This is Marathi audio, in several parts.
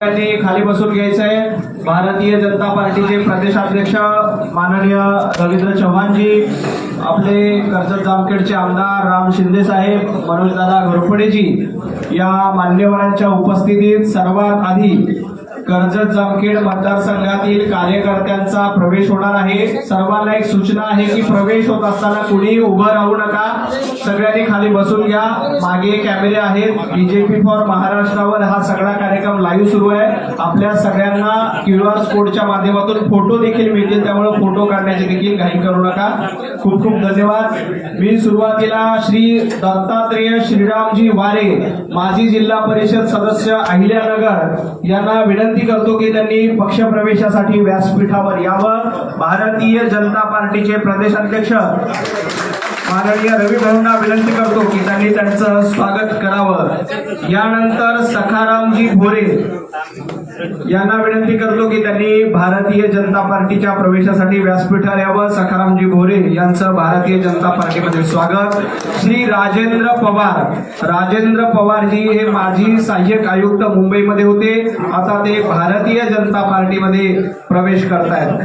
त्यांनी खाली बसून घ्यायचं आहे भारतीय जनता पार्टीचे प्रदेशाध्यक्ष माननीय रवींद्र चव्हाणजी आपले कर्जत जामखेडचे आमदार राम शिंदे साहेब मनोजदादा घोरपडेजी या मान्यवरांच्या उपस्थितीत सर्वात आधी कर्जत जामखेड मतदारसंघातील कार्यकर्त्यांचा प्रवेश होणार आहे. सर्वांना एक सूचना आहे की प्रवेश होत असताना कुणीही उभं राहू नका. सगळ्यांनी खाली बसून घ्या. मागे कॅमेरे आहेत. बीजेपी फॉर महाराष्ट्रावर हा सगळा कार्यक्रम लाईव्ह सुरू आहे. आपल्या सगळ्यांना क्यू आर कोडच्या माध्यमातून फोटो देखील मिळतील. त्यामुळे फोटो काढण्याची देखील घाई करू नका. खूप खूप धन्यवाद. मी सुरुवातीला श्री दत्तात्रेय श्रीरामजी वारे माजी जिल्हा परिषद सदस्य अहिल्यानगर यांना विनंती करतो की त्यांनी पक्षप्रवेशासाठी व्यासपीठावर यावं. भारतीय जनता पार्टीचे प्रदेशाध्यक्ष माननीय रवी भाऊंना विनंती करतो की त्यांनी त्यांचं स्वागत करावं. यानंतर सखारामजी भोरे यांना विनंती करतो की त्यांनी भारतीय जनता पार्टीच्या प्रवेशासाठी व्यासपीठावर यावं. सखारामजी भोरे यांचं भारतीय जनता पार्टीमध्ये स्वागत. श्री राजेंद्र पवार. राजेंद्र पवारजी हे माजी सहाय्यक आयुक्त मुंबईमध्ये होते. आता ते भारतीय जनता पार्टीमध्ये प्रवेश करतायत.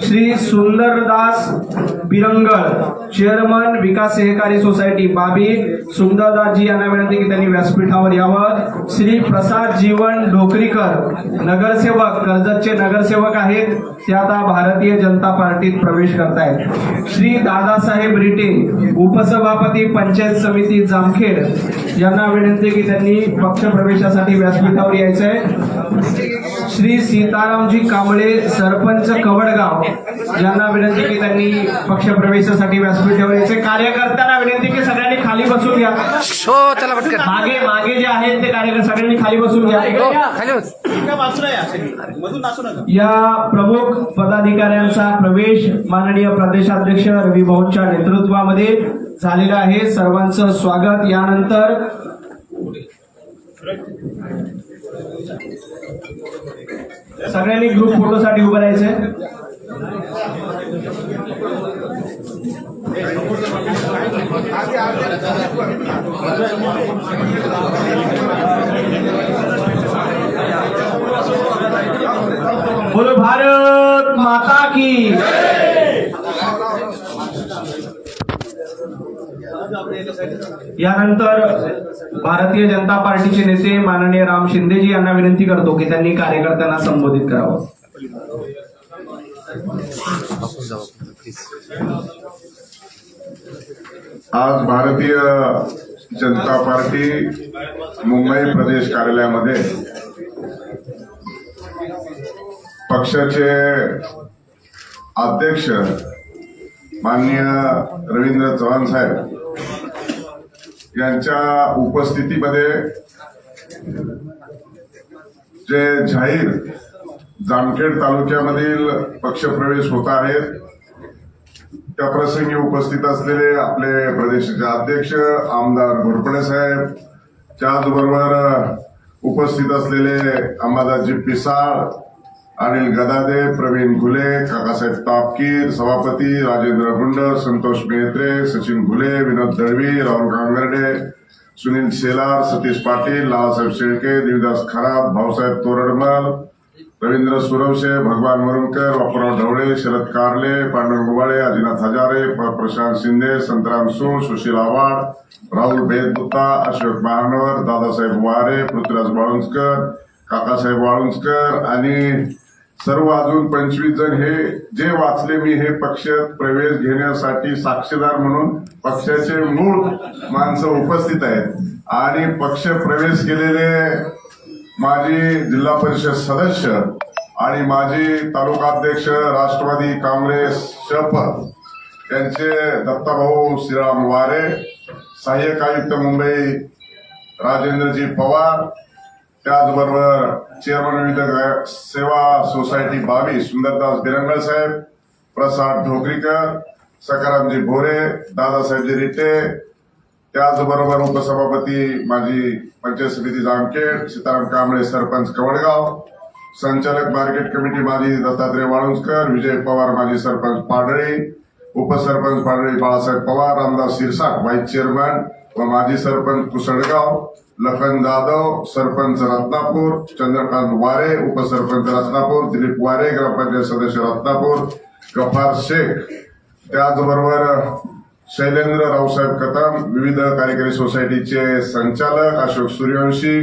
श्री सुंदरदास बिरंगळ चेअरमन विकास सहकारी सोसायटी बाबी. सुंदरदासजी यांना विनंती की त्यांनी व्यासपीठावर यावं. श्री प्रसाद जीवन ढोकरीकर नगरसेवक कर्जतचे नगरसेवक आहेत. ते आता भारतीय जनता पार्टीत प्रवेश करतायत. श्री दादासाहेब रिटे उपसभापती पंचायत समिती जामखेड यांना विनंती की त्यांनी पक्ष प्रवेशासाठी व्यासपीठावर आहे श्री सीतारामजी कांबळे सरपंच कवडगाव यांना विनंती की त्यांनी पक्ष प्रवेशासाठी व्यासपीठावर यायचे कार्यकर्त्यांना विनंती की खाली बसून घ्या. शो चला पटकन. मागे मागे जे आहेत ते कार्यकर्ते सगळ्यांनी खाली बसून घ्या. हो, खाली या प्रमुख पदाधिकाऱ्यांचा प्रवेश माननीय प्रदेशाध्यक्ष रवी भाऊंच्या नेतृत्वामध्ये झालेला आहे. सर्वांचं स्वागत. यानंतर सगळ्यांनी ग्रुप फोटोसाठी उभं राहायचंय. बोलो भारत माता की। यानंतर भारतीय जनता पार्टीचे नेते माननीय राम शिंदेजी यांना विनंती करतो की त्यांनी कार्यकर्त्यांना संबोधित करावं. आज भारतीय जनता पार्टी मुंबई प्रदेश कार्यालयामध्ये पक्षाचे अध्यक्ष माननीय रवींद्र चव्हाण साहेब यांच्या उपस्थितीमध्ये जे जाहीर जामखेड तालुक्यामधील पक्षप्रवेश होत आहेत त्याप्रसंगी उपस्थित असलेले आपले प्रदेशाचे अध्यक्ष आमदार घोरपडे साहेब त्याचबरोबर उपस्थित असलेले अंबादासजी पिसाळ अनिल गदादे प्रवीण घुले काकासाहेब तापकीर सभापती राजेंद्र गुंड संतोष मेहत्रे सचिन घुले विनोद दळवी राहुल गांगर्डे सुनील शेलार सतीश पाटील लालसाहेब शेळके देवीदास खराब भाऊसाहेब तोरडमल रवींद्र सुरवसे भगवान मुरुमकर बापूराव ढवळे शरद कारले पांडुरंग गुबाळे आदिनाथ हजारे प्रशांत शिंदे संतराम सूळ सुशील आव्हाड राहुल बेदगुप्ता अशोक महानवर दादासाहेब वारे पृथ्वीराज वाळुंजकर काकासाहेब वाळुंजकर आणि सर्व अजून पंचवीस जण हे जे वाचले मी हे पक्षात प्रवेश घेण्यासाठी साक्षीदार म्हणून पक्षाचे मूळ माणसं उपस्थित आहेत. आणि पक्ष प्रवेश केलेले माजी जिल्हा परिषद सदस्य आणि माजी तालुकाध्यक्ष राष्ट्रवादी काँग्रेस शपथ यांचे दत्ताभाऊ श्रीराम वारे सहाय्यक आयुक्त मुंबई राजेंद्रजी पवार त्याचबरोबर चेअरमन विविध सेवा सोसायटी बावीस सुंदरदास बिरंगळ साहेब प्रसाद ढोकरीकर सकारामजी भोरे दादासाहेबजी रिटे त्याचबरोबर उपसभापती माजी पंचायत समिती जामखेड सीताराम कांबळे सरपंच कवडगाव संचालक मार्केट कमिटी माजी दत्तात्रय वाळुंजकर विजय पवार माजी सरपंच पाडळे उपसरपंच पाडळी बाळासाहेब पवार रामदास सिरसाट व्हाईस चेअरमन व माजी सरपंच कुसडगाव लखन जाधव सरपंच रत्नापूर चंद्रकांत वारे उपसरपंच रत्नापूर दिलीप वारे ग्रामपंचायत सदस्य रत्नापूर गफार शेख. त्याचबरोबर शैलेंद्र रावसाहेब कदम विविध कार्यकारी सोसायटीचे संचालक अशोक सूर्यवंशी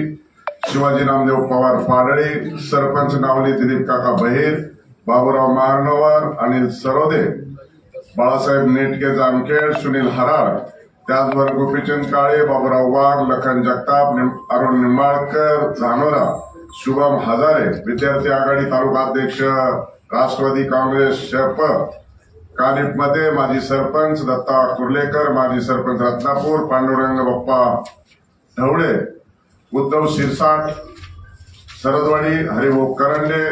शिवाजी नामदेव पवार पाडळे सरपंच नावले दिलीप काका बहिर बाबूराव मारनवर अनिल सरोदे बाळासाहेब नेटके जामखेड सुनील हराळ त्याचबरोबर गोपीचंद काळे बाबूराव वाघ लखन जगताप निम- अरुण निंबाळकर धानोरा शुभम हजारे विद्यार्थी आघाडी तालुका अध्यक्ष राष्ट्रवादी काँग्रेस शप कानिपमध्ये माजी सरपंच दत्ता कुर्लेकर माजी सरपंच रत्नापूर पांडुरंग बाप्पा ढवळे उद्धव शिरसाट सरदवाडी हरिभाऊ करंडे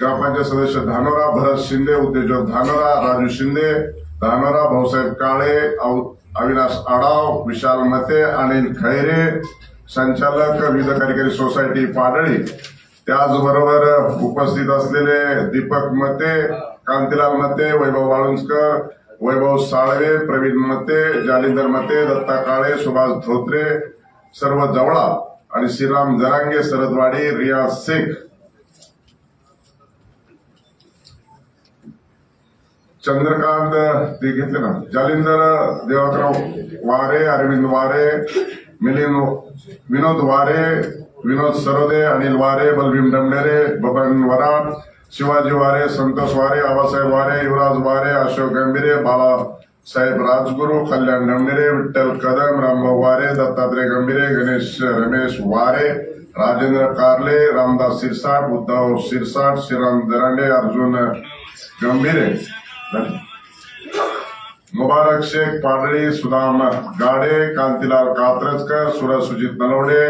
ग्रामपंचायत सदस्य धानोरा भरत शिंदे उद्योजक धानोरा राजू शिंदे धानोरा भाऊसाहेब काळे अविनाश आडाव विशाल मते अनिल खैरे संचालक विविध कार्यकारी सोसायटी पाडळी त्याचबरोबर उपस्थित असलेले दीपक मते कांतीलाल मते वैभव वाळुंजकर वैभव साळवे प्रवीण मते जालिंदर मते दत्ता काळे सुभाष धोत्रे सर्व जवळा आणि श्रीराम जरांगे सरदवाडी रियाज शेख चंद्रकांत ते घेतले ना? जालिंदर देवाकराव वारे अरविंद वारे मिलिंद विनोद वारे विनोद सरोदे अनिल वारे बलभीम डमडेरे बबन वराड शिवाजी वारे संतोष वारे आबासाहेब वारे युवराज वारे अशोक गंभीरे बाळासाहेब राजगुरू कल्याण डमडेरे विठ्ठल कदम रामभाऊ वारे दत्तात्रय गंभीरे गणेश रमेश वारे राजेंद्र कारले रामदास शिरसाट उद्धव शिरसाट श्रीराम दरांडे अर्जुन गंभीरे. मुबारक शेख पाडळी सुदाम गाडे कांतीलाल कात्रजकर सुरज सुजित नलवडे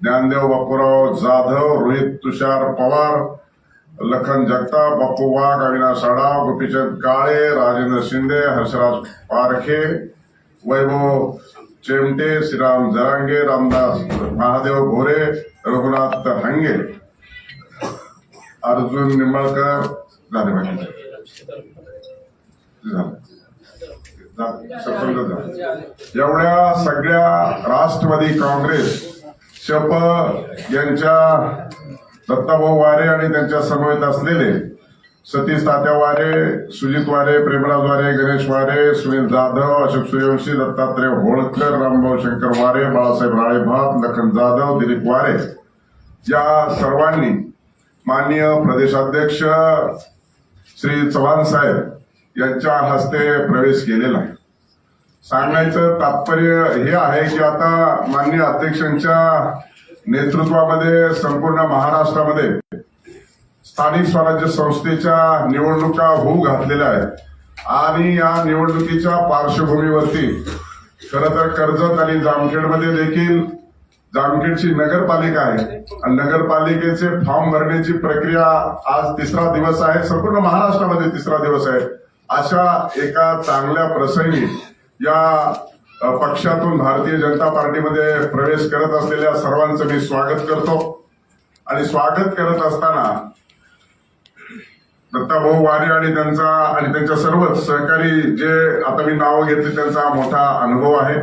ज्ञानदेव बापूराव जाधव रोहित तुषार पवार लखन जगताप बापू वाघ अविनाश आडाव गोपीचंद काळे राजेंद्र शिंदे हर्षराज पारखे वैभव चेमटे श्रीराम जरांगे रामदास महादेव घोरे रघुनाथ हंगे अर्जुन निंबाळकर झाले पाहिजे एवढ्या सगळ्या राष्ट्रवादी काँग्रेस शप यांच्या दत्ताभाऊ वारे आणि त्यांच्या समवेत असलेले सतीश तात्या वारे सुजित वारे प्रेमराज वारे गणेश वारे सुनील जाधव अशोक सूर्यवंशी दत्तात्रय होळकर रामभाऊ शंकर वारे बाळासाहेब राळेभात लखन जाधव दिलीप वारे या सर्वांनी माननीय प्रदेशाध्यक्ष श्री चव्हाण साहेब यांच्या हस्ते प्रवेश केलेला आहे. सांगायचं तात्पर्य हे आहे की आता माननीय अध्यक्षांच्या नेतृत्वामध्ये संपूर्ण महाराष्ट्रामध्ये स्थानिक स्वराज्य संस्थेच्या निवडणुका होऊ घातलेल्या आहेत. आणि या निवडणुकीच्या पार्श्वभूमीवरती खरं तर कर्जत आणि जामखेडमध्ये देखील जामखेडची नगरपालिका आहे. आणि नगरपालिकेचे फॉर्म भरण्याची प्रक्रिया आज तिसरा दिवस आहे. संपूर्ण महाराष्ट्रामध्ये तिसरा दिवस आहे. अशा एका चांगल्या प्रसंगी या पक्षातून भारतीय जनता पार्टीमध्ये प्रवेश करत असलेल्या सर्वांचं मी स्वागत करतो. आणि स्वागत करत असताना दत्ताभाऊ वारे आणि त्यांचा आणि त्यांच्या सर्व सहकारी जे आता मी नावं घेतली त्यांचा मोठा अनुभव आहे.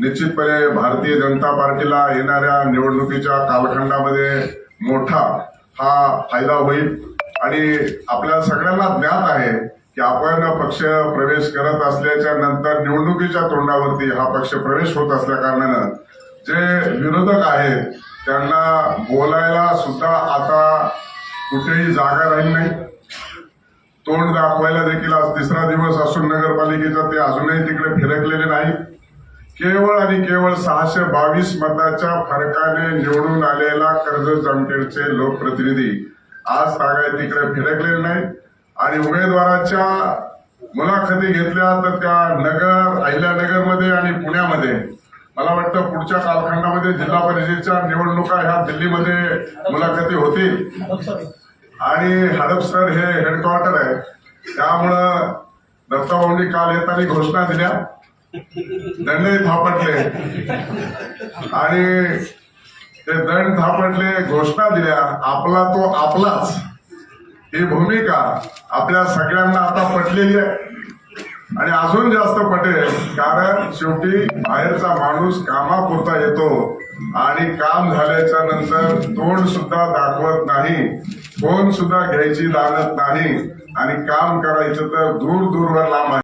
निश्चितपणे भारतीय जनता पार्टीला येणाऱ्या निवडणुकीच्या कालखंडामध्ये मोठा हा फायदा होईल. आणि आपल्या सगळ्यांना ज्ञात आहे की आपण पक्ष प्रवेश करत असल्याच्या नंतर निवडणुकीच्या तोंडावरती हा पक्ष प्रवेश होत असल्या कारणानं जे विरोधक आहेत त्यांना बोलायला सुद्धा आता कुठेही जागा राहील नाही. तोंड दाखवायला देखील आज तिसरा दिवस असून नगरपालिकेचा ते अजूनही तिकडे फिरकलेले नाही. केवळ आणि केवळ सहाशे बावीस मताच्या फरकाने निवडून आलेला कर्ज जामखेडचे लोकप्रतिनिधी आज तागाय तिकडे फिरकलेले नाही आणि उमेदवाराच्या मुलाखती घेतल्या तर त्या नगर अहिल्यानगरमध्ये आणि पुण्यामध्ये. मला वाटतं पुढच्या कालखंडामध्ये जिल्हा परिषदेच्या निवडणुका ह्या दिल्लीमध्ये मुलाखती होतील. आणि हडपसर हे हेडक्वार्टर आहे. त्यामुळं दत्ताभाऊंनी काल येताना घोषणा दिल्या. दंडही थापटले. आणि ते दंड थापटले घोषणा दिल्या. आपला तो आपलाच. ही भूमिका आपल्या सगळ्यांना आता पटलेली आहे. आणि अजून जास्त पटेल कारण शेवटी बाहेरचा माणूस कामापुरता येतो आणि काम झाल्याच्यानंतर तोंड सुद्धा दाखवत नाही फोन सुद्धा घ्यायची लागत नाही आणि काम करायचं तर दूर दूरवर लांब आहे.